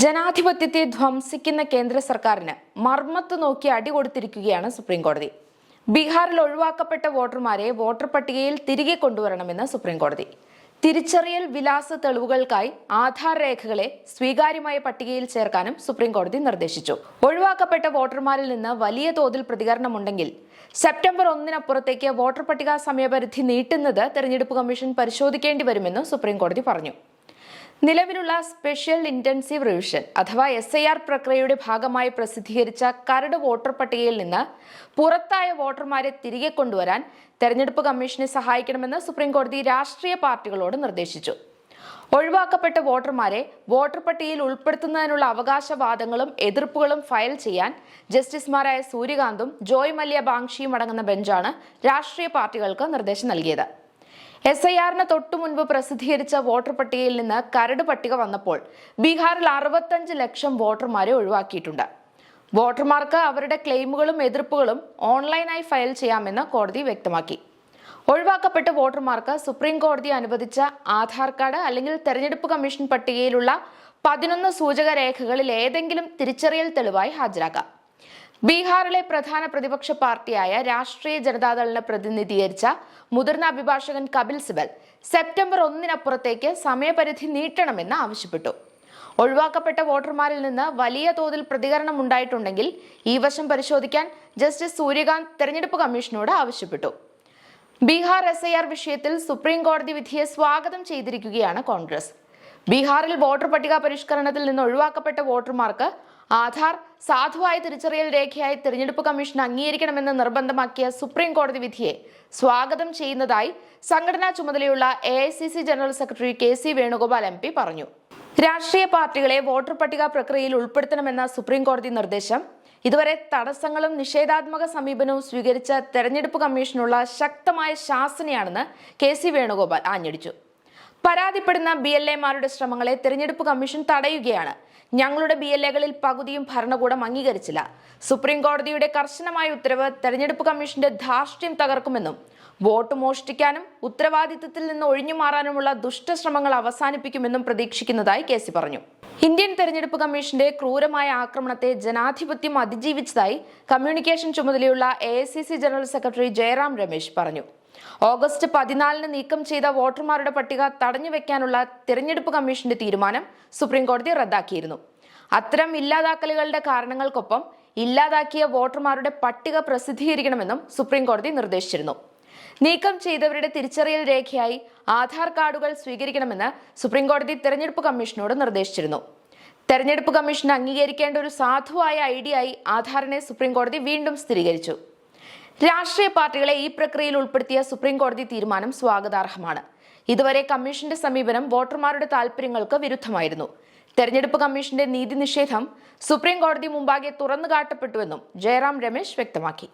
ജനാധിപത്യത്തെ ധ്വംസിക്കുന്ന കേന്ദ്ര സർക്കാരിന് മർമ്മത്ത് നോക്കി അടി കൊടുത്തിരിക്കുകയാണ് സുപ്രീം കോടതി. ബീഹാറിൽ ഒഴിവാക്കപ്പെട്ട വോട്ടർമാരെ വോട്ടർ പട്ടികയിൽ തിരികെ കൊണ്ടുവരണമെന്ന് സുപ്രീം കോടതി. തിരിച്ചറിയൽ വിലാസ തെളിവുകൾക്കായി ആധാർ രേഖകളെ സ്വീകാര്യമായ പട്ടികയിൽ ചേർക്കാനും സുപ്രീം കോടതി നിർദ്ദേശിച്ചു. ഒഴിവാക്കപ്പെട്ട വോട്ടർമാരിൽ നിന്ന് വലിയ തോതിൽ പ്രതികരണമുണ്ടെങ്കിൽ സെപ്റ്റംബർ ഒന്നിനപ്പുറത്തേക്ക് വോട്ടർ പട്ടിക സമയപരിധി നീട്ടുന്നത് തെരഞ്ഞെടുപ്പ് കമ്മീഷൻ പരിശോധിക്കേണ്ടി വരുമെന്ന് സുപ്രീം കോടതി പറഞ്ഞു. നിലവിലുള്ള സ്പെഷ്യൽ ഇന്റൻസീവ് റിവിഷൻ അഥവാ എസ് ഐ ആർ പ്രക്രിയയുടെ ഭാഗമായി പ്രസിദ്ധീകരിച്ച കരട് വോട്ടർ പട്ടികയിൽ നിന്ന് പുറത്തായ വോട്ടർമാരെ തിരികെ കൊണ്ടുവരാൻ തെരഞ്ഞെടുപ്പ് കമ്മീഷനെ സഹായിക്കണമെന്ന് സുപ്രീംകോടതി രാഷ്ട്രീയ പാർട്ടികളോട് നിർദ്ദേശിച്ചു. ഒഴിവാക്കപ്പെട്ട വോട്ടർമാരെ വോട്ടർ പട്ടികയിൽ ഉൾപ്പെടുത്തുന്നതിനുള്ള അവകാശവാദങ്ങളും എതിർപ്പുകളും ഫയൽ ചെയ്യാൻ ജസ്റ്റിസുമാരായ സൂര്യകാന്തും ജോയ് മല്യ ബാങ്ഷിയും അടങ്ങുന്ന ബെഞ്ചാണ് രാഷ്ട്രീയ പാർട്ടികൾക്ക് നിർദ്ദേശം നൽകിയത്. എസ് ഐ ആറിന് തൊട്ടു മുൻപ് പ്രസിദ്ധീകരിച്ച വോട്ടർ പട്ടികയിൽ നിന്ന് കരട് പട്ടിക വന്നപ്പോൾ ബീഹാറിൽ അറുപത്തഞ്ച് ലക്ഷം വോട്ടർമാരെ ഒഴിവാക്കിയിട്ടുണ്ട്. വോട്ടർമാർക്ക് അവരുടെ ക്ലെയിമുകളും എതിർപ്പുകളും ഓൺലൈനായി ഫയൽ ചെയ്യാമെന്ന് കോടതി വ്യക്തമാക്കി. ഒഴിവാക്കപ്പെട്ട വോട്ടർമാർക്ക് സുപ്രീം കോടതി അനുവദിച്ച ആധാർ കാർഡ് അല്ലെങ്കിൽ തെരഞ്ഞെടുപ്പ് കമ്മീഷൻ പട്ടികയിലുള്ള പതിനൊന്ന് സൂചക രേഖകളിൽ ഏതെങ്കിലും തിരിച്ചറിയൽ തെളിവായി ഹാജരാക്കാം. ബീഹാറിലെ പ്രധാന പ്രതിപക്ഷ പാർട്ടിയായ രാഷ്ട്രീയ ജനതാദളിനെ പ്രതിനിധീകരിച്ച മുതിർന്ന അഭിഭാഷകൻ കപിൽ സിബൽ സെപ്റ്റംബർ ഒന്നിനപ്പുറത്തേക്ക് സമയപരിധി നീട്ടണമെന്ന് ആവശ്യപ്പെട്ടു. ഒഴിവാക്കപ്പെട്ട വോട്ടർമാരിൽ നിന്ന് വലിയ തോതിൽ പ്രതികരണം ഉണ്ടായിട്ടുണ്ടെങ്കിൽ ഈ വശം പരിശോധിക്കാൻ ജസ്റ്റിസ് സൂര്യകാന്ത് തെരഞ്ഞെടുപ്പ് കമ്മീഷനോട് ആവശ്യപ്പെട്ടു. ബീഹാർ എസ് ഐ ആർ വിഷയത്തിൽ സുപ്രീം കോടതി വിധിയെ സ്വാഗതം ചെയ്തിരിക്കുകയാണ് കോൺഗ്രസ്. ബീഹാറിൽ വോട്ടർ പട്ടിക പരിഷ്കരണത്തിൽ നിന്ന് ഒഴിവാക്കപ്പെട്ട വോട്ടർമാർക്ക് ആധാർ സാധുവായ തിരിച്ചറിയൽ രേഖയായി തിരഞ്ഞെടുപ്പ് കമ്മീഷൻ അംഗീകരിക്കണമെന്ന് നിർബന്ധമാക്കിയ സുപ്രീം കോടതി വിധിയെ സ്വാഗതം ചെയ്യുന്നതായി സംഘടനാ ചുമതലയുള്ള A general secretary K C Venugopal M പറഞ്ഞു. രാഷ്ട്രീയ പാർട്ടികളെ വോട്ടർ പട്ടിക പ്രക്രിയയിൽ ഉൾപ്പെടുത്തണമെന്ന സുപ്രീം കോടതി നിർദ്ദേശം ഇതുവരെ തടസ്സങ്ങളും നിഷേധാത്മക സമീപനവും സ്വീകരിച്ച തെരഞ്ഞെടുപ്പ് കമ്മീഷനുള്ള ശക്തമായ ശാസനയാണെന്ന് കെ സി വേണുഗോപാൽ ആഞ്ഞടിച്ചു. പരാതിപ്പെടുന്ന ബി എൽ എമാരുടെ ശ്രമങ്ങളെ തെരഞ്ഞെടുപ്പ് കമ്മീഷൻ തടയുകയാണ് ഞങ്ങളുടെ ബി എൽ എകളിൽ പകുതിയും ഭരണകൂടം അംഗീകരിച്ചില്ല. സുപ്രീം കോടതിയുടെ കർശനമായ ഉത്തരവ് തെരഞ്ഞെടുപ്പ് കമ്മീഷന്റെ ധാർഷ്ട്യം തകർക്കുമെന്നും വോട്ട് മോഷ്ടിക്കാനും ഉത്തരവാദിത്തത്തിൽ നിന്ന് ഒഴിഞ്ഞു മാറാനുമുള്ള ദുഷ്ടശ്രമങ്ങൾ അവസാനിപ്പിക്കുമെന്നും പ്രതീക്ഷിക്കുന്നതായി കെ സി പറഞ്ഞു. ഇന്ത്യൻ തെരഞ്ഞെടുപ്പ് കമ്മീഷന്റെ ക്രൂരമായ ആക്രമണത്തെ ജനാധിപത്യം അതിജീവിച്ചതായി കമ്മ്യൂണിക്കേഷൻ ചുമതലയുള്ള A general secretary Jairam Ramesh പറഞ്ഞു. ഓഗസ്റ്റ് പതിനാലിന് നീക്കം ചെയ്ത വോട്ടർമാരുടെ പട്ടിക തടഞ്ഞു തടഞ്ഞുവെക്കാനുള്ള തിരഞ്ഞെടുപ്പ് കമ്മീഷന്റെ തീരുമാനം സുപ്രീംകോടതി റദ്ദാക്കിയിരുന്നു. അത്തരം ഇല്ലാതാക്കലുകളുടെ കാരണങ്ങൾക്കൊപ്പം ഇല്ലാതാക്കിയ വോട്ടർമാരുടെ പട്ടിക പ്രസിദ്ധീകരിക്കണമെന്നും സുപ്രീംകോടതി നിർദ്ദേശിച്ചിരുന്നു. നീക്കം ചെയ്തവരുടെ തിരിച്ചറിയൽ രേഖയായി ആധാർ കാർഡുകൾ സ്വീകരിക്കണമെന്ന് സുപ്രീംകോടതി തെരഞ്ഞെടുപ്പ് കമ്മീഷനോട് നിർദ്ദേശിച്ചിരുന്നു. തെരഞ്ഞെടുപ്പ് കമ്മീഷൻ അംഗീകരിക്കേണ്ട ഒരു സാധുവായ ഐഡിയായി ആധാറിനെ സുപ്രീംകോടതി വീണ്ടും സ്ഥിരീകരിച്ചു. രാഷ്ട്രീയ പാർട്ടികളെ ഈ പ്രക്രിയയിൽ ഉൾപ്പെടുത്തിയ സുപ്രീംകോടതി തീരുമാനം സ്വാഗതാർഹമാണ്. ഇതുവരെ കമ്മീഷന്റെ സമീപനം വോട്ടർമാരുടെ താൽപര്യങ്ങൾക്ക് വിരുദ്ധമായിരുന്നു. തെരഞ്ഞെടുപ്പ് കമ്മീഷന്റെ നീതി നിഷേധം സുപ്രീംകോടതി മുമ്പാകെ തുറന്നു കാട്ടപ്പെട്ടുവെന്നും ജയറാം രമേശ് വ്യക്തമാക്കി.